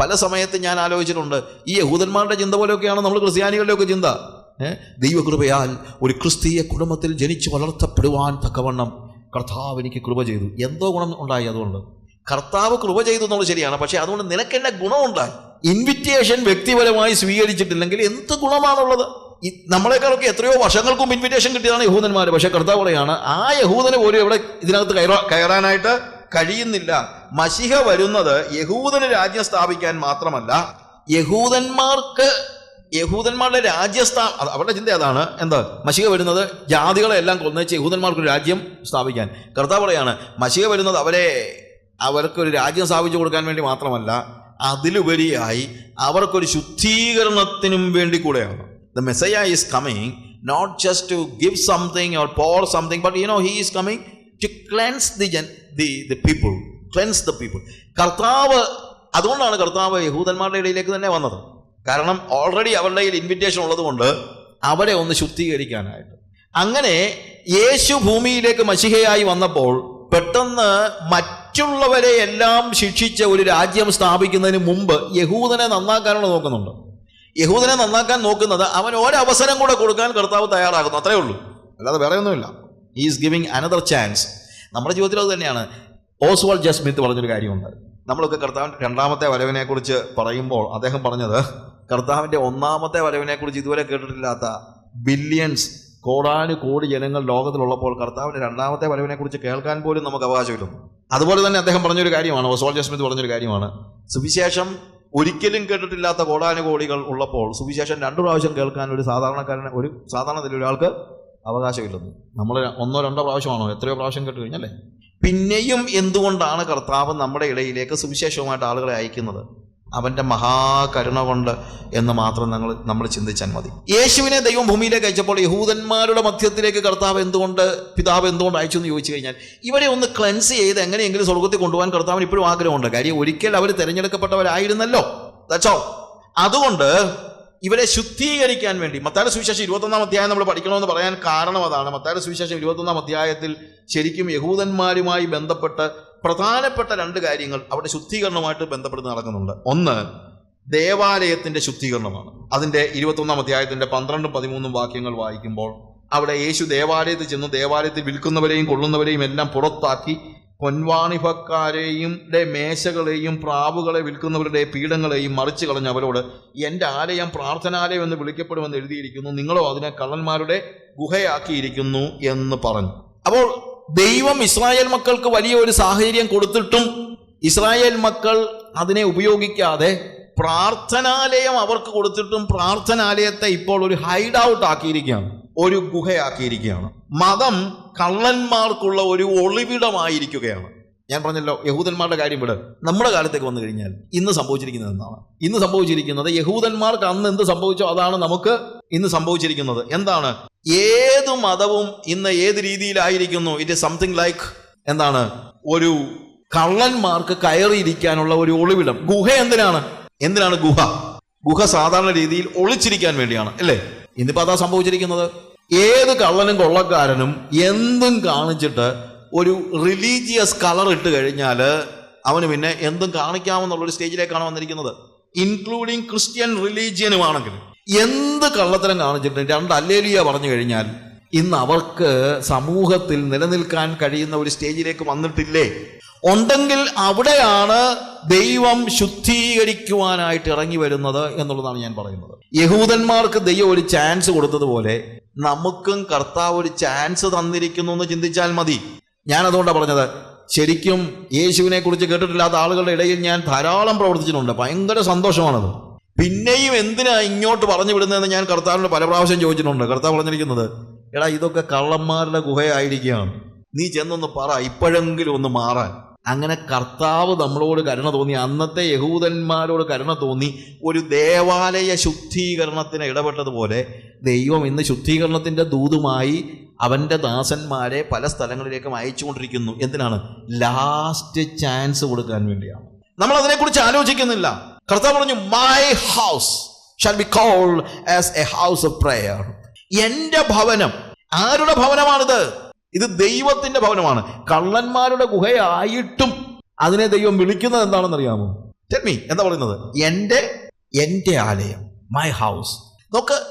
പല സമയത്ത് ഞാൻ ആലോചിച്ചിട്ടുണ്ട് ഈ യഹൂദന്മാരുടെ ചിന്ത പോലെയൊക്കെയാണ് നമ്മൾ ക്രിസ്ത്യാനികളുടെയൊക്കെ ചിന്ത. ദൈവകൃപയാൽ ഒരു ക്രിസ്തീയ കുടുംബത്തിൽ ജനിച്ച് വളർത്തപ്പെടുവാൻ തക്കവണ്ണം കർത്താവ് എനിക്ക് കൃപ ചെയ്തു. എന്തോ ഗുണം ഉണ്ടായി അതുകൊണ്ട്. കർത്താവ് കൃപ ചെയ്തു എന്നുള്ളത് ശരിയാണ് പക്ഷേ അതുകൊണ്ട് നിനക്കെന്നെ ഗുണമുണ്ടായി ഇൻവിറ്റേഷൻ വ്യക്തിപരമായി സ്വീകരിച്ചിട്ടില്ലെങ്കിൽ എന്ത് ഗുണമാണുള്ളത്? നമ്മളെക്കാളൊക്കെ എത്രയോ വർഷങ്ങൾക്ക് മുമ്പ് ഇൻവിറ്റേഷൻ കിട്ടിയതാണ് യഹൂദന്മാർ പക്ഷേ കർത്താവ് പറയാണ് ആ യഹൂദന് പോലും ഇവിടെ ഇതിനകത്ത് കയറാ കയറാനായിട്ട് കഴിയുന്നില്ല. മഷിഹ വരുന്നത് യഹൂദന് രാജ്യം സ്ഥാപിക്കാൻ മാത്രമല്ല യഹൂദന്മാർക്ക് യഹൂദന്മാരുടെ രാജ്യസ്ഥാ അവരുടെ ചിന്ത അതാണ് എന്താ? മഷിക വരുന്നത് ജാതികളെ എല്ലാം കൊന്നേച്ച് യഹൂദന്മാർക്ക് ഒരു രാജ്യം സ്ഥാപിക്കാൻ. കർത്താവ് പറയാണ് മഷിക വരുന്നത് അവരെ അവർക്കൊരു രാജ്യം സ്ഥാപിച്ചു കൊടുക്കാൻ വേണ്ടി മാത്രമല്ല അതിലുപരിയായി അവർക്കൊരു ശുദ്ധീകരണത്തിനും വേണ്ടി കൂടെയാണ്. The messiah is coming not just to give something or for something but you know he is coming to cleanse the Jan the the people cleanse the people കർത്താവ് അതുകൊണ്ടാണ് കർത്താവ് യഹൂദന്മാരുടെ ഇടയിലേക്ക് തന്നെ വന്നത്. കാരണം ഓൾറെഡി അവരുടെ കയ്യിൽ ഇൻവിറ്റേഷൻ ഉള്ളതുകൊണ്ട് അവരെ ഒന്ന് ശുദ്ധീകരിക്കാനായിട്ട്. അങ്ങനെ യേശു ഭൂമിയിലേക്ക് മഷിഹയായി വന്നപ്പോൾ പെട്ടെന്ന് മറ്റുള്ളവരെ എല്ലാം ശിക്ഷിച്ച ഒരു രാജ്യം സ്ഥാപിക്കുന്നതിന് മുമ്പ് യഹൂദനെ നന്നാക്കാനുള്ള നോക്കുന്നുണ്ട്. യഹൂദനെ നന്നാക്കാൻ നോക്കുന്നത് അവൻ ഒരവസരം കൂടെ കൊടുക്കാൻ കർത്താവ് തയ്യാറാകുന്നു. അത്രേ ഉള്ളൂ. അല്ലാതെ വേറെ ഒന്നുമില്ല ഈസ് ഗിവിങ് അനദർ ചാൻസ് നമ്മുടെ ജീവിതത്തിൽ അത് തന്നെയാണ്. ഓസ്വാൾ ജസ്മിത്ത് പറഞ്ഞൊരു കാര്യമുണ്ട്. നമ്മളൊക്കെ കർത്താവിന്റെ രണ്ടാമത്തെ വരവിനെ കുറിച്ച് പറയുമ്പോൾ അദ്ദേഹം പറഞ്ഞത് കർത്താവിന്റെ ഒന്നാമത്തെ വരവിനെ കുറിച്ച് ഇതുവരെ കേട്ടിട്ടില്ലാത്ത ബില്യൺസ് കോടാനു കോടി ജനങ്ങൾ ലോകത്തിലുള്ളപ്പോൾ കർത്താവിന്റെ രണ്ടാമത്തെ വരവിനെ കുറിച്ച് കേൾക്കാൻ പോലും നമുക്ക് അവകാശമില്ല. അതുപോലെ തന്നെ അദ്ദേഹം പറഞ്ഞൊരു കാര്യമാണ് ഓസ്വാൾ ജസ്മിത്ത് പറഞ്ഞൊരു കാര്യമാണ്. സുവിശേഷം ഒരിക്കലും കേട്ടിട്ടില്ലാത്ത കോടാനുകോടികൾ ഉള്ളപ്പോൾ സുവിശേഷം രണ്ടു പ്രാവശ്യം കേൾക്കാൻ ഒരു സാധാരണക്കാരന് ഒരു സാധാരണ ഒരാൾക്ക് അവകാശമില്ലെന്ന്. നമ്മൾ ഒന്നോ രണ്ടോ പ്രാവശ്യമാണോ? എത്രയോ പ്രാവശ്യം കേട്ട് കഴിഞ്ഞല്ലേ? പിന്നെയും എന്തുകൊണ്ടാണ് കർത്താവ് നമ്മുടെ ഇടയിലേക്ക് സുവിശേഷവുമായിട്ട് ആളുകളെ അയക്കുന്നത്? അവന്റെ മഹാകരുണ കൊണ്ട് എന്ന് മാത്രം നമ്മൾ നമ്മൾ ചിന്തിച്ചാൽ മതി. യേശുവിനെ ദൈവം ഭൂമിയിലേക്ക് അയച്ചപ്പോൾ യഹൂദന്മാരുടെ മധ്യത്തിലേക്ക് കർത്താവ് എന്തുകൊണ്ട് പിതാവ് എന്തുകൊണ്ട് അയച്ചു എന്ന് ചോദിച്ചു കഴിഞ്ഞാൽ ഇവരെ ഒന്ന് ക്ലൻസ് ചെയ്ത് എങ്ങനെയെങ്കിലും സ്വർഗത്തിൽ കൊണ്ടുപോകാൻ കർത്താവിന് ഇപ്പോഴും ആഗ്രഹമുണ്ട്. കാര്യം ഒരിക്കൽ അവർ തിരഞ്ഞെടുക്കപ്പെട്ടവരായിരുന്നല്ലോ. ദച്ചോ അതുകൊണ്ട് ഇവരെ ശുദ്ധീകരിക്കാൻ വേണ്ടി. മത്തായുടെ സുവിശേഷം ഇരുപത്തൊന്നാം അധ്യായം നമ്മൾ പഠിക്കണമെന്ന് പറയാൻ കാരണം അതാണ്. മത്തായുടെ സുവിശേഷം ഇരുപത്തൊന്നാം അധ്യായത്തിൽ ശരിക്കും യഹൂദന്മാരുമായി ബന്ധപ്പെട്ട് പ്രധാനപ്പെട്ട രണ്ട് കാര്യങ്ങൾ അവിടെ ശുദ്ധീകരണവുമായിട്ട് ബന്ധപ്പെട്ട് നടക്കുന്നുണ്ട്. ഒന്ന് ദേവാലയത്തിന്റെ ശുദ്ധീകരണമാണ്. അതിന്റെ ഇരുപത്തൊന്നാം അധ്യായത്തിന്റെ പന്ത്രണ്ടും പതിമൂന്നും വാക്യങ്ങൾ വായിക്കുമ്പോൾ അവിടെ യേശു ദേവാലയത്തിൽ ചെന്ന് ദേവാലയത്തിൽ വിൽക്കുന്നവരെയും കൊള്ളുന്നവരെയും എല്ലാം പുറത്താക്കി പൊൻവാണിഭക്കാരെയും മേശകളെയും പ്രാവുകളെ വിൽക്കുന്നവരുടെ പീഠങ്ങളെയും മറിച്ചു കളഞ്ഞ അവരോട് എന്റെ ആലയം പ്രാർത്ഥനാലയം എന്ന് വിളിക്കപ്പെടുമെന്ന് എഴുതിയിരിക്കുന്നു. നിങ്ങളോ അതിനെ കള്ളന്മാരുടെ ഗുഹയാക്കിയിരിക്കുന്നു എന്ന് പറഞ്ഞു. അപ്പോൾ ദൈവം ഇസ്രായേൽ മക്കൾക്ക് വലിയ ഒരു സാഹചര്യം കൊടുത്തിട്ടും ഇസ്രായേൽ മക്കൾ അതിനെ ഉപയോഗിക്കാതെ പ്രാർത്ഥനാലയം അവർക്ക് കൊടുത്തിട്ടും പ്രാർത്ഥനാലയത്തെ ഇപ്പോൾ ഒരു ഹൈഡ് ഔട്ട് ആക്കിയിരിക്കുകയാണ്. ഒരു ഗുഹയാക്കിയിരിക്കുകയാണ്. മതം കള്ളന്മാർക്കുള്ള ഒരു ഒളിവിടമായിരിക്കുകയാണ്. ഞാൻ പറഞ്ഞല്ലോ യഹൂദന്മാരുടെ കാര്യം വിട്. നമ്മുടെ കാലത്തേക്ക് വന്നു കഴിഞ്ഞാൽ ഇന്ന് സംഭവിച്ചിരിക്കുന്നത് എന്താണ്? ഇന്ന് സംഭവിച്ചിരിക്കുന്നത് യഹൂദന്മാർക്ക് അന്ന് എന്ത് സംഭവിച്ചോ അതാണ് നമുക്ക് ഇന്ന് സംഭവിച്ചിരിക്കുന്നത്. എന്താണ്? ഏത് മതവും ഇന്ന് ഏത് രീതിയിലായിരിക്കുന്നു? ഇറ്റ് ഇസ് സംതിങ് ലൈക്ക് എന്താണ്? ഒരു കള്ളന്മാർക്ക് കയറിയിരിക്കാനുള്ള ഒരു ഒളിവിടം. ഗുഹ എന്തിനാണ്? എന്തിനാണ് ഗുഹ? ഗുഹ സാധാരണ രീതിയിൽ ഒളിച്ചിരിക്കാൻ വേണ്ടിയാണ് അല്ലേ? ഇന്നിപ്പോ അതാ സംഭവിച്ചിരിക്കുന്നത്. ഏത് കള്ളനും കൊള്ളക്കാരനും എന്തും കാണിച്ചിട്ട് ഒരു റിലീജിയസ് കളർ ഇട്ട് കഴിഞ്ഞാൽ അവന് പിന്നെ എന്തും കാണിക്കാമെന്നുള്ളൊരു സ്റ്റേജിലേക്കാണ് വന്നിരിക്കുന്നത്. ഇൻക്ലൂഡിങ് ക്രിസ്ത്യൻ റിലീജിയനുമാണെങ്കിൽ എന്ത് കള്ളത്തരം കാണിച്ചിട്ട് രണ്ട് അല്ലേലിയ പറഞ്ഞു കഴിഞ്ഞാൽ ഇന്ന് അവർക്ക് സമൂഹത്തിൽ നിലനിൽക്കാൻ കഴിയുന്ന ഒരു സ്റ്റേജിലേക്ക് വന്നിട്ടില്ലേ? ഉണ്ടെങ്കിൽ അവിടെയാണ് ദൈവം ശുദ്ധീകരിക്കുവാനായിട്ട് ഇറങ്ങി വരുന്നത് എന്നുള്ളതാണ് ഞാൻ പറയുന്നത്. യഹൂദന്മാർക്ക് ദൈവം ഒരു ചാൻസ് കൊടുത്തതുപോലെ നമുക്കും കർത്താവ് ഒരു ചാൻസ് തന്നിരിക്കുന്നു എന്ന് ചിന്തിച്ചാൽ മതി. ഞാൻ അതുകൊണ്ടാണ് പറഞ്ഞത്. ശരിക്കും യേശുവിനെ കുറിച്ച് കേട്ടിട്ടില്ലാത്ത ആളുകളുടെ ഇടയിൽ ഞാൻ ധാരാളം പ്രവർത്തിച്ചിട്ടുണ്ട്. ഭയങ്കര സന്തോഷമാണത്. പിന്നെയും എന്തിനാ ഇങ്ങോട്ട് പറഞ്ഞു വിടുന്നതെന്ന് ഞാൻ കർത്താവിനോട് പല പ്രാവശ്യം ചോദിച്ചിട്ടുണ്ട്. കർത്താവ് പറഞ്ഞിരിക്കുന്നത് എടാ ഇതൊക്കെ കള്ളന്മാരുടെ ഗുഹയായിരിക്കുകയാണ്. നീ ചെന്നൊന്ന് പറ ഇപ്പോഴെങ്കിലും ഒന്ന് മാറാൻ. അങ്ങനെ കർത്താവ് നമ്മളോട് കരുണ തോന്നി. അന്നത്തെ യഹൂദന്മാരോട് കരുണ തോന്നി. ഒരു ദേവാലയ ശുദ്ധീകരണത്തിന് ഇടപെട്ടതുപോലെ ദൈവം ഇന്ന് ശുദ്ധീകരണത്തിന്റെ ദൂതുമായി അവന്റെ ദാസന്മാരെ പല സ്ഥലങ്ങളിലേക്കും അയച്ചുകൊണ്ടിരിക്കുന്നു. എന്തിനാണ്? ലാസ്റ്റ് ചാൻസ് കൊടുക്കാൻ വേണ്ടിയാണ്. നമ്മൾ അതിനെക്കുറിച്ച് ആലോചിക്കുന്നില്ല. കർത്താവ് പറഞ്ഞു my house shall be called as a house of prayer എന്റെ ഭവനം ആരുടെ ഭവനമാണിത്? ഇത് ദൈവത്തിന്റെ ഭവനമാണ്. കള്ളന്മാരുടെ ഗുഹയായിട്ടും അതിനെ ദൈവം വിളിക്കുന്നത് എന്താണെന്ന് അറിയാമോ ചെമ്മി എന്താ പറയുന്നത്? എന്റെ എന്റെ ആലയം മൈ ഹൗസ് നോക്ക്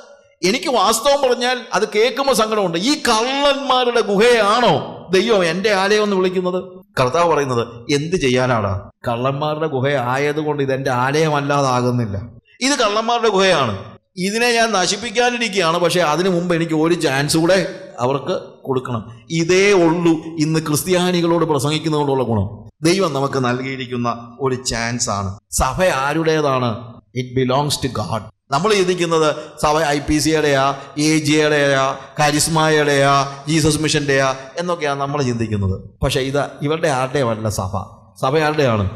എനിക്ക് വാസ്തവം പറഞ്ഞാൽ അത് കേൾക്കുമ്പോൾ സങ്കടമുണ്ട്. ഈ കള്ളന്മാരുടെ ഗുഹയാണോ ദൈവം എന്റെ ആലയം എന്ന് വിളിക്കുന്നത്? കർത്താവ് പറയുന്നത് എന്ത് ചെയ്യാനാടാ? കള്ളന്മാരുടെ ഗുഹ ആയതുകൊണ്ട് ഇത് എന്റെ ആലയമല്ലാതാകുന്നില്ല. ഇത് കള്ളന്മാരുടെ ഗുഹയാണ്. ഇതിനെ ഞാൻ നശിപ്പിക്കാനിരിക്കുകയാണ് പക്ഷേ അതിനു മുമ്പ് എനിക്ക് ഒരു ചാൻസ് കൂടെ അവർക്ക് കൊടുക്കണം. ഇതേ ഉള്ളൂ ഇന്ന് ക്രിസ്ത്യാനികളോട് പ്രസംഗിക്കുന്നതുകൊണ്ടുള്ള ഗുണം. ദൈവം നമുക്ക് നൽകിയിരിക്കുന്ന ഒരു ചാൻസ് ആണ്. സഭ ആരുടേതാണ്? ഇറ്റ് ബിലോങ്സ് ടു ഗാഡ് നമ്മൾ ചിന്തിക്കുന്നത് സഭ ഐ പി സിയുടെയാ എ ജിയുടെയാ കരിസ്മയുടെയാ ജീസസ് മിഷന്റെയാ എന്നൊക്കെയാണ് നമ്മൾ ചിന്തിക്കുന്നത്. പക്ഷേ ഇത് ഇവരുടെ ആരുടെയുമല്ല സഭ. സഭ ആരുടെയാണ്?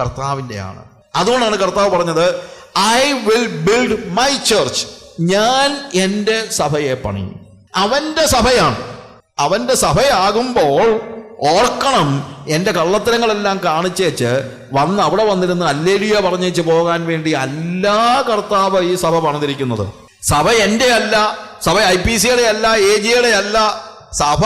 കർത്താവിന്റെയാണ്. അതുകൊണ്ടാണ് കർത്താവ് പറഞ്ഞത് I will build my church ഞാൻ എന്റെ സഭയെ പണിയും. അവന്റെ സഭയാണ്. അവന്റെ സഭയാകുമ്പോൾ ഓർക്കണം എന്റെ കള്ളത്തരങ്ങളെല്ലാം കാണിച്ചേച്ച് വന്ന് അവിടെ വന്നിരുന്ന് അല്ലേലിയ പറഞ്ഞേച്ച് പോകാൻ വേണ്ടി അല്ല കർത്താവ് ഈ സഭ പണിതിരിക്കുന്നത്. സഭ എന്റെ അല്ല സഭ ഐ പി സിയുടെ അല്ല എ ജിയുടെ അല്ല. സഭ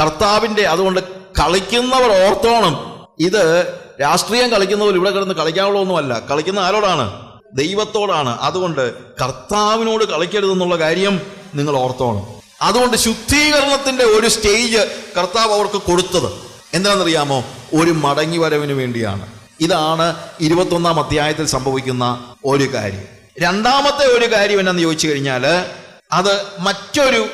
കർത്താവിന്റെ അതുകൊണ്ട് കളിക്കുന്നവർ ഓർത്തോണം. ഇത് രാഷ്ട്രീയം കളിക്കുന്നവർ ഇവിടെ കിടന്ന് കളിക്കാനുള്ളതൊന്നുമല്ല. കളിക്കുന്ന ആരോടാണ്? ദൈവത്തോടാണ്. അതുകൊണ്ട് കർത്താവിനോട് കളിക്കരുതെന്നുള്ള കാര്യം നിങ്ങൾ ഓർത്തോണം. അതുകൊണ്ട് ശുദ്ധീകരണത്തിന്റെ ഒരു സ്റ്റേജ് കർത്താവ് അവർക്ക് കൊടുത്തത് എന്താണെന്നറിയാമോ? ഒരു മടങ്ങി വരവിന് വേണ്ടിയാണ്. ഇതാണ് ഇരുപത്തൊന്നാം അധ്യായത്തിൽ സംഭവിക്കുന്ന ഒരു കാര്യം. രണ്ടാമത്തെ ഒരു കാര്യം എന്നാന്ന് ചോദിച്ചു കഴിഞ്ഞാൽ അത് മറ്റൊരു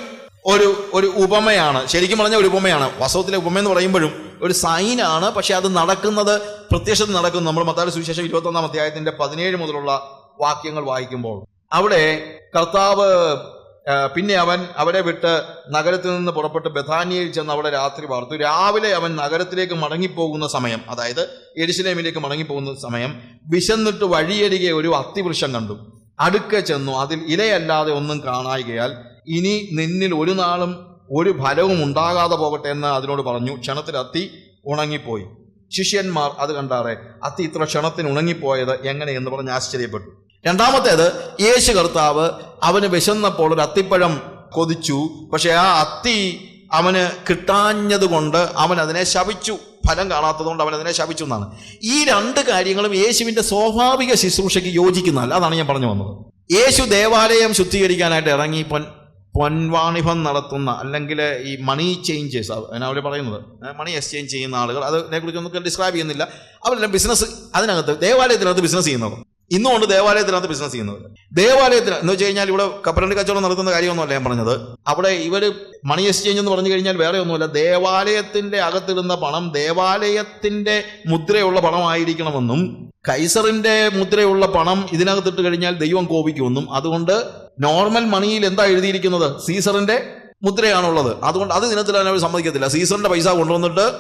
ഒരു ഒരു ഉപമയാണ്. ശരിക്കും പറഞ്ഞ ഒരു ഉപമയാണ്. വാസ്തവത്തിലെ ഉപമ എന്ന് പറയുമ്പോഴും ഒരു സൈനാണ് പക്ഷെ അത് നടക്കുന്നത് പ്രത്യക്ഷത്തിൽ നടക്കുന്നു. നമ്മൾ മത്താട് സുവിശേഷം ഇരുപത്തൊന്നാം അധ്യായത്തിന്റെ പതിനേഴ് മുതലുള്ള വാക്യങ്ങൾ വായിക്കുമ്പോൾ. അവിടെ കർത്താവ് പിന്നെ അവൻ അവരെ വിട്ട് നഗരത്തിൽ നിന്ന് പുറപ്പെട്ട് ബഥാനിയയിൽ ചെന്ന് അവിടെ രാത്രി പാർത്തു. രാവിലെ അവൻ നഗരത്തിലേക്ക് മടങ്ങിപ്പോകുന്ന സമയം അതായത് എരിശിലേമിലേക്ക് മടങ്ങിപ്പോകുന്ന സമയം വിശന്നിട്ട് വഴിയരികെ ഒരു അത്തിവൃക്ഷം കണ്ടു. അടുക്ക ചെന്നു. അതിൽ ഇലയല്ലാതെ ഒന്നും കാണായികയാൽ ഇനി നിന്നിൽ ഒരു നാളും ഒരു ഫലവും ഉണ്ടാകാതെ പോകട്ടെ എന്ന് അതിനോട് പറഞ്ഞു. ക്ഷണത്തിൽ അത്തി ഉണങ്ങിപ്പോയി. ശിഷ്യന്മാർ അത് കണ്ടാറേ അത്തി ഇത്ര ക്ഷണത്തിന് ഉണങ്ങിപ്പോയത് എങ്ങനെയെന്ന് പറഞ്ഞ് ആശ്ചര്യപ്പെട്ടു. രണ്ടാമത്തേത് യേശു കർത്താവ് അവന് വിശന്നപ്പോൾ ഒരു അത്തിപ്പഴം കൊതിച്ചു. പക്ഷെ ആ അത്തി അവന് കിട്ടാഞ്ഞത് കൊണ്ട് അവൻ അതിനെ ശപിച്ചു. ഫലം കാണാത്തതുകൊണ്ട് അവൻ അതിനെ ശപിച്ചു എന്നാണ്. ഈ രണ്ട് കാര്യങ്ങളും യേശുവിന്റെ സ്വാഭാവിക ശുശ്രൂഷയ്ക്ക് യോജിക്കുന്നതല്ല അതാണ് ഞാൻ പറഞ്ഞു വന്നത്. യേശു ദേവാലയം ശുദ്ധീകരിക്കാനായിട്ട് ഇറങ്ങി. പൊൻവാണിഭം നടത്തുന്ന അല്ലെങ്കിൽ ഈ മണി ചേഞ്ചേഴ്സ് അവർ പറയുന്നത്? മണി എക്സ്ചേഞ്ച് ചെയ്യുന്ന ആളുകൾ അതിനെക്കുറിച്ച് ഒന്നും ഡിസ്ക്രൈബ് ചെയ്യുന്നില്ല. അവരെല്ലാം ബിസിനസ് അതിനകത്ത് ദേവാലയത്തിനകത്ത് ബിസിനസ് ചെയ്യുന്നത് ഇന്നുകൊണ്ട് ദേവാലയത്തിനകത്ത് ബിസിനസ് ചെയ്യുന്നത് ദേവാലയത്തിന് എന്ന് വെച്ച് കഴിഞ്ഞാൽ ഇവിടെ കപ്പലണ്ടി കച്ചവടം നടത്തുന്ന കാര്യമൊന്നുമല്ല ഞാൻ പറഞ്ഞത്. അവിടെ ഇവർ മണി എക്സ്ചേഞ്ച് എന്ന് പറഞ്ഞു കഴിഞ്ഞാൽ വേറെ ഒന്നുമില്ല ദേവാലയത്തിന്റെ അകത്തിടുന്ന പണം ദേവാലയത്തിന്റെ മുദ്രയുള്ള പണമായിരിക്കണമെന്നും കൈസറിന്റെ മുദ്രയുള്ള പണം ഇതിനകത്തിട്ട് കഴിഞ്ഞാൽ ദൈവം കോപിക്കുമെന്നും അതുകൊണ്ട് നോർമൽ മണിയിൽ എന്താ എഴുതിയിരിക്കുന്നത്? സീസറിന്റെ മുദ്രയാണുള്ളത്. അതുകൊണ്ട് അത് ദിനത്തിൽ അവർ സമ്മതിക്കത്തില്ല. സീസറിന്റെ പൈസ കൊണ്ടുവന്നിട്ട്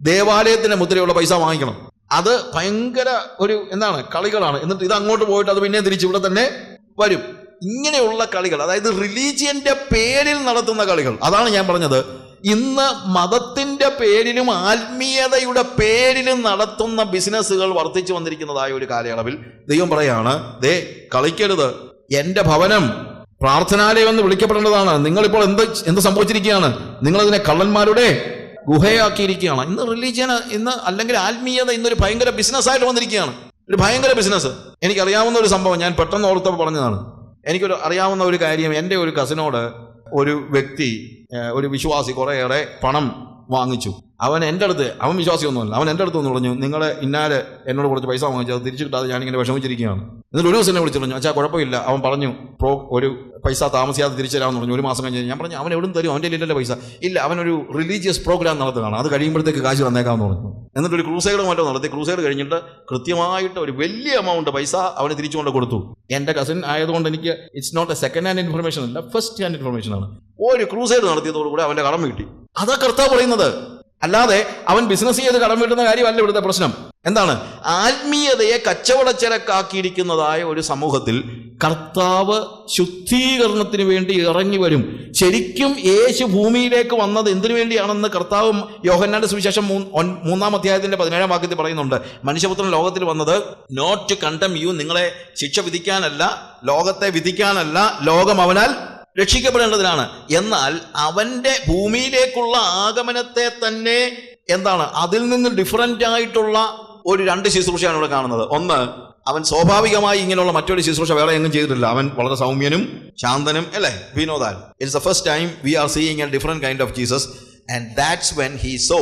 ദേവാലയത്തിന്റെ മുദ്രയുള്ള പൈസ വാങ്ങിക്കണം. അത് ഭയങ്കര ഒരു എന്താണ്? കളികളാണ്. എന്നിട്ട് ഇത് അങ്ങോട്ട് പോയിട്ട് അത് പിന്നെ തിരിച്ച് ഇവിടെ തന്നെ വരും. ഇങ്ങനെയുള്ള കളികൾ അതായത് റിലീജിയന്റെ പേരിൽ നടത്തുന്ന കളികൾ. അതാണ് ഞാൻ പറഞ്ഞത്. ഇന്ന് മതത്തിന്റെ പേരിലും ആത്മീയതയുടെ പേരിലും നടത്തുന്ന ബിസിനസ്സുകൾ വർദ്ധിച്ചു വന്നിരിക്കുന്നതായ ഒരു കാലയളവിൽ ദൈവം പറയാണ് ദേ കളിക്കരുത്. എന്റെ ഭവനം പ്രാർത്ഥനാലയം എന്ന് വിളിക്കപ്പെടേണ്ടതാണ്. നിങ്ങളിപ്പോൾ എന്ത് എന്ത് സംഭവിച്ചിരിക്കുകയാണ്? നിങ്ങളതിനെ കള്ളന്മാരുടെ ഗുഹയാക്കിയിരിക്കുകയാണ്. ഇന്ന് റിലീജിയൻ ഇന്ന് അല്ലെങ്കിൽ ആത്മീയത ഇന്നൊരു ഭയങ്കര ബിസിനസ്സായിട്ട് വന്നിരിക്കുകയാണ്. ഒരു ഭയങ്കര ബിസിനസ് എനിക്കറിയാവുന്ന ഒരു സംഭവം ഞാൻ പെട്ടെന്ന് ഓർത്തപ്പോൾ പറഞ്ഞതാണ്. എനിക്കൊരു അറിയാവുന്ന ഒരു കാര്യം. എന്റെ ഒരു കസിനോട് ഒരു വ്യക്തി ഒരു വിശ്വാസി കുറേയേറെ പണം വാങ്ങിച്ചു. അവൻ എന്റെ അടുത്ത് അവൻ വിശ്വാസിയൊന്നുമല്ല. അവൻ എന്റെ അടുത്ത് ഒന്ന് പറഞ്ഞു നിങ്ങളെ ഇന്നാൽ എന്നോട് കുറച്ച് പൈസ വാങ്ങിച്ചു അത് തിരിച്ചു കിട്ടാതെ ഞാനിങ്ങനെ വിഷമിച്ചിരിക്കുകയാണ്. എന്നിട്ട് ഒരു ദിവസം എന്നെ വിളിച്ചു പറഞ്ഞു അച്ഛാ കുഴപ്പമില്ല. അവൻ പറഞ്ഞു പ്രോ ഒരു പൈസ താമസിയാതെ തിരിച്ചുതരാമെന്ന് പറഞ്ഞു. ഒരു മാസം കഴിഞ്ഞ് ഞാൻ പറഞ്ഞു അവൻ എവിടുന്ന് തരും? അവന്റെ ഇല്ലല്ലോ പൈസ? ഇല്ല അവനൊരു റിലീജിയസ് പ്രോഗ്രാം നടത്തുകയാണ്. അത് കഴിയുമ്പോഴത്തേക്ക് കാശ് തന്നേക്കാമെന്ന് പറഞ്ഞു. എന്നിട്ട് ഒരു ക്രൂസൈഡ് മാറ്റം നടത്തി. ക്രൂസൈഡ് കഴിഞ്ഞിട്ട് കൃത്യമായിട്ട് ഒരു വലിയ എമൗണ്ട് പൈസ അവന് തിരിച്ചുകൊണ്ട് കൊടുത്തു. എന്റെ കസിൻ ആയതുകൊണ്ട് എനിക്ക് it's not a second hand information അല്ല ഫസ്റ്റ് ഹാൻഡ് ഇൻഫർമേഷൻ ആണ്. ഒരു ക്രൂസൈഡ് നടത്തിയതോടുകൂടി അവന്റെ കടം കിട്ടി അതാ കർത്താവ് പറയുന്നത്. അല്ലാതെ അവൻ ബിസിനസ് ചെയ്ത് കടം വീട്ടുന്ന കാര്യമല്ല ഇവിടുത്തെ പ്രശ്നം. എന്താണ്? ആത്മീയതയെ കച്ചവടച്ചരക്കാക്കിയിരിക്കുന്നതായ ഒരു സമൂഹത്തിൽ കർത്താവ് ശുദ്ധീകരണത്തിന് വേണ്ടി ഇറങ്ങി വരും. ശരിക്കും യേശു ഭൂമിയിലേക്ക് വന്നത് എന്തിനു വേണ്ടിയാണെന്ന് കർത്താവ് യോഹന്നാന്റെ സുവിശേഷം മൂന്ന്- അധ്യായത്തിന്റെ പതിനേഴാം വാക്യത്തിൽ പറയുന്നുണ്ട്. മനുഷ്യപുത്രൻ ലോകത്തിൽ വന്നത് നോട്ട് കണ്ടം യു നിങ്ങളെ ശിക്ഷ വിധിക്കാനല്ല ലോകത്തെ വിധിക്കാനല്ല ലോകം അവനാൽ രക്ഷിക്കപ്പെടേണ്ടതിനാണ് എന്നാൽ അവന്റെ ഭൂമിയിലേക്കുള്ള ആഗമനത്തെ തന്നെ എന്താണ്? അതിൽ നിന്ന് ഡിഫറന്റ് ആയിട്ടുള്ള ഒരു രണ്ട് ശുശ്രൂഷയാണ് ഇവിടെ കാണുന്നത്. ഒന്ന് അവൻ സ്വാഭാവികമായി ഇങ്ങനെയുള്ള മറ്റൊരു ശുശ്രൂഷ വേറെ എങ്ങും ചെയ്തിട്ടില്ല. അവൻ വളരെ സൗമ്യനും ശാന്തനും അല്ലേ? വിനോദാൽ it's the first time we are seeing a different kind of Jesus and that's when he saw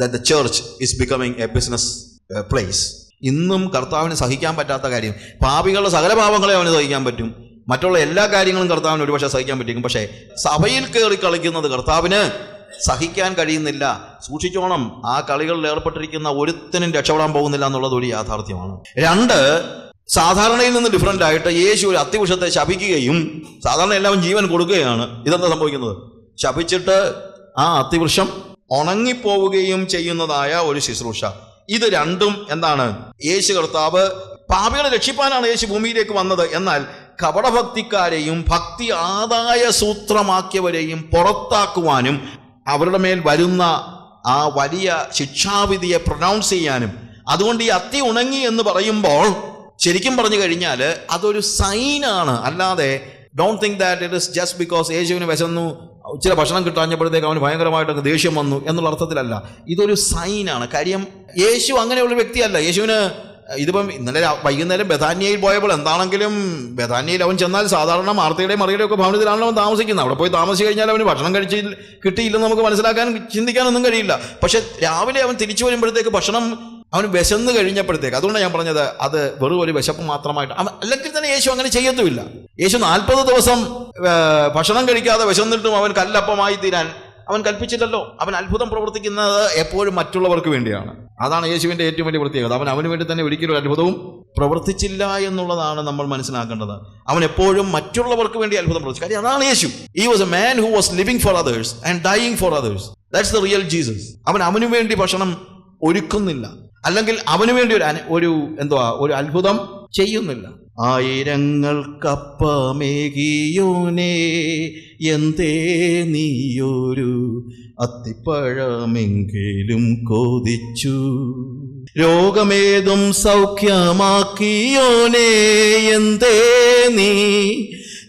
that the church is becoming a business place ഇന്നും കർത്താവിന് സഹിക്കാൻ പറ്റാത്ത കാര്യം. പാപികളുടെ സകല പാപങ്ങളെ അവന് സഹിക്കാൻ പറ്റും. മറ്റുള്ള എല്ലാ കാര്യങ്ങളും കർത്താവിന് ഒരുപക്ഷെ സഹിക്കാൻ പറ്റും പക്ഷേ സഭയിൽ കയറി കളിക്കുന്നത് കർത്താവിന് സഹിക്കാൻ കഴിയുന്നില്ല. സൂക്ഷിച്ചോണം. ആ കളികളിൽ ഏർപ്പെട്ടിരിക്കുന്ന ഒരുത്തനും രക്ഷപ്പെടാൻ പോകുന്നില്ല എന്നുള്ളത് ഒരു യാഥാർത്ഥ്യമാണ്. രണ്ട് സാധാരണയിൽ നിന്ന് ഡിഫറന്റ് ആയിട്ട് യേശു ഒരു അത്തിവൃക്ഷത്തെ ശപിക്കുകയും സാധാരണ എല്ലാവരും ജീവൻ കൊടുക്കുകയാണ്. ഇതെന്താ സംഭവിക്കുന്നത്? ശപിച്ചിട്ട് ആ അത്തിവൃക്ഷം ഉണങ്ങിപ്പോവുകയും ചെയ്യുന്നതായ ഒരു ശുശ്രൂഷ. ഇത് രണ്ടും എന്താണ്? യേശു കർത്താവ് പാപികളെ രക്ഷിപ്പാനാണ് യേശു ഭൂമിയിലേക്ക് വന്നത്. എന്നാൽ കപടഭക്തിക്കാരെയും ഭക്തി ആദായ സൂത്രമാക്കിയവരെയും പുറത്താക്കുവാനും അവരുടെ മേൽ വരുന്ന ആ വലിയ ശിക്ഷാവിധിയെ പ്രൊനൗൺസ് ചെയ്യാനും അതുകൊണ്ട് ഈ അത്തി ഉണങ്ങി എന്ന് പറയുമ്പോൾ ശരിക്കും പറഞ്ഞു കഴിഞ്ഞാൽ അതൊരു സൈനാണ് അല്ലാതെ don't think that it is just because യേശുവിന് വിശന്നു ചില ഭക്ഷണം കിട്ടാഞ്ഞപ്പോഴത്തേക്ക് അവന് ഭയങ്കരമായിട്ട് ദേഷ്യം വന്നു എന്നുള്ള അർത്ഥത്തിലല്ല. ഇതൊരു സൈനാണ് കാര്യം യേശു അങ്ങനെയുള്ള വ്യക്തിയല്ല. യേശുവിന് ഇതിപ്പം ഇന്നലെ വൈകുന്നേരം ബഥാനിയയിൽ പോയപ്പോൾ എന്താണെങ്കിലും ബഥാനിയയിൽ അവൻ ചെന്നാൽ സാധാരണ മാർത്തയുടെയും മറിയുടെയും ഒക്കെ ഭവനത്തിലാണല്ലോ അവൻ താമസിക്കുന്നത്. അവിടെ പോയി താമസിച്ച് കഴിഞ്ഞാൽ അവന് ഭക്ഷണം കഴിച്ച് കിട്ടിയില്ലെന്ന് നമുക്ക് മനസ്സിലാക്കാൻ ചിന്തിക്കാനൊന്നും കഴിയില്ല. പക്ഷെ രാവിലെ അവൻ തിരിച്ചു വരുമ്പോഴത്തേക്ക് ഭക്ഷണം അവൻ വിശന്ന് കഴിഞ്ഞപ്പോഴത്തേക്ക് അതുകൊണ്ടാണ് ഞാൻ പറഞ്ഞത് അത് വെറും ഒരു വിശപ്പ് മാത്രമായിട്ട്. അല്ലെങ്കിൽ തന്നെ യേശു അങ്ങനെ ചെയ്യത്തുമില്ല. യേശു നാൽപ്പത് ദിവസം ഭക്ഷണം കഴിക്കാതെ വിശന്നിട്ടും അവൻ കല്ലപ്പമായി തീരാൻ അവൻ കൽപ്പിച്ചില്ലല്ലോ. അവൻ അത്ഭുതം പ്രവർത്തിക്കുന്നത് എപ്പോഴും മറ്റുള്ളവർക്ക് വേണ്ടിയാണ്. അതാണ് യേശുവിന്റെ ഏറ്റവും വലിയ പ്രത്യേകത. അവൻ അവന് വേണ്ടി തന്നെ ഒരിക്കലും ഒരു അത്ഭുതവും പ്രവർത്തിച്ചില്ല എന്നുള്ളതാണ് നമ്മൾ മനസ്സിലാക്കേണ്ടത്. അവൻ എപ്പോഴും മറ്റുള്ളവർക്ക് വേണ്ടി അത്ഭുതം പ്രവർത്തിച്ചു. കാര്യം അതാണ് യേശു. He was a man who was living for others and dying for others that's the real Jesus അവൻ അവന് വേണ്ടി ഭക്ഷണം ഒരുക്കുന്നില്ല. അല്ലെങ്കിൽ അവന് വേണ്ടി ഒരു ഒരു എന്തുവാ? ഒരു അത്ഭുതം ചെയ്യുന്നില്ല. ആയിരങ്ങൾ കപ്പമേകിയോനേ എന്തേ നീയൊരു അത്തിപ്പഴമെങ്കിലും കൊതിച്ചു. രോഗമേതും സൗഖ്യമാക്കിയോനേ എന്തേ നീ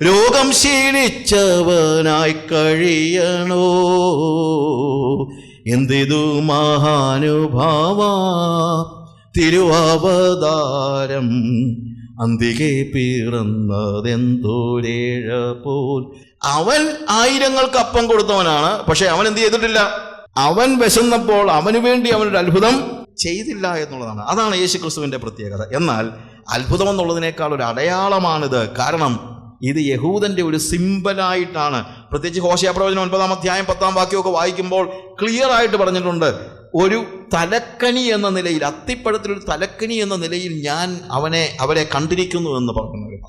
രോഗം ശീലിച്ചവനായി കഴിയണോ? എന്തിതു മഹാനുഭാവ തിരുവവതാരം അന്തികെ പിറന്നതെന്തോരേഴ പോൽ അവൻ ആയിരങ്ങൾക്ക് അപ്പം കൊടുത്തവനാണ് പക്ഷെ അവൻ എന്ത് ചെയ്തിട്ടില്ല? അവൻ വിശന്നപ്പോൾ അവന് വേണ്ടി അവനൊരു അത്ഭുതം ചെയ്തില്ല എന്നുള്ളതാണ്. അതാണ് യേശു ക്രിസ്തുവിന്റെ പ്രത്യേകത. എന്നാൽ അത്ഭുതം എന്നുള്ളതിനേക്കാൾ ഒരു അടയാളമാണിത്. കാരണം ഇത് യഹൂദന്റെ ഒരു സിമ്പലായിട്ടാണ് പ്രത്യേകിച്ച് ഹോശയ പ്രവചനം ഒൻപതാം അധ്യായം പത്താം വാക്യമൊക്കെ വായിക്കുമ്പോൾ ക്ലിയർ ആയിട്ട് പറഞ്ഞിട്ടുണ്ട്. ഒരു തലക്കണി എന്ന നിലയിൽ അത്തിപ്പഴത്തിലൊരു തലക്കണി എന്ന നിലയിൽ ഞാൻ അവനെ അവരെ കണ്ടിരിക്കുന്നു എന്ന് പറയുന്ന ഒരു